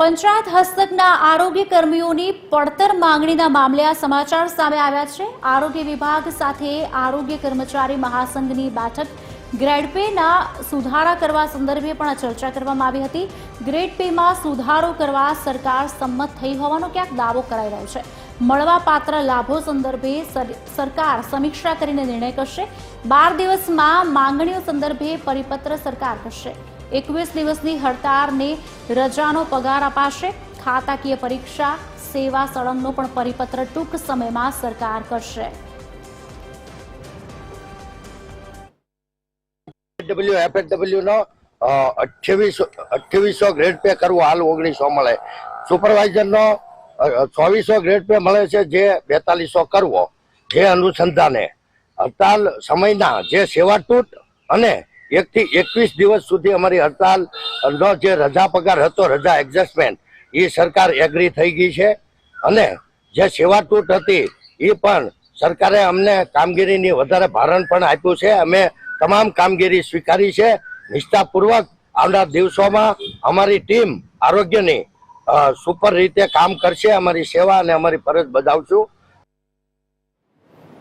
પંચાયત હસ્તકના આરોગ્ય કર્મીઓની પડતર માંગણીના મામલે આ સમાચાર સામે આવ્યા છે. આરોગ્ય વિભાગ સાથે આરોગ્ય કર્મચારી મહાસંઘની બેઠક ગ્રેડ પેના સુધારા કરવા સંદર્ભે પણ ચર્ચા કરવામાં આવી હતી. ગ્રેડ પેમાં સુધારો કરવા સરકાર સંમત થઈ હોવાનો ક્યાંક દાવો કરાઈ રહ્યો છે. મળવાપાત્ર લાભો સંદર્ભે સરકાર સમીક્ષા કરીને નિર્ણય કરશે. બાર દિવસમાં માંગણીઓ સંદર્ભે પરિપત્ર સરકાર કરશે. એકવીસ દિવસની હડતાળને રજાનો પગાર અપાશે. ખાતાકીય પરીક્ષા, સેવા સળંગનો પણ પરિપત્ર ટૂંક સમયમાં સરકાર કરશે. ડબલ્યુ ગ્રેડ પે કરવો હાલ ઓગણીસો મળે. સુપરવાઇઝર નો ચોવીસો ગ્રેડ પે મળે છે જે બેતાલીસો કરવો. જે અનુસંધાને. હડતાલ સમયના જે સેવા અને એક થી એકવીસ દિવસ સુધી અમારી હડતાલ નો જે રજા પગાર હતો, રજા એડજસ્ટમેન્ટ એ સરકાર એગ્રી થઈ ગઈ છે. અને જે સેવા તૂટ હતી એ પણ સરકારે અમને કામગીરીની વધારે ભારણ પણ આપ્યું છે. અમે તમામ કામગીરી સ્વીકારી છે. નિષ્ઠાપૂર્વક આવનાર દિવસોમાં અમારી ટીમ આરોગ્યની સુપર રીતે કામ કરશે, અમારી સેવા અને અમારી ફરજ બજાવશું.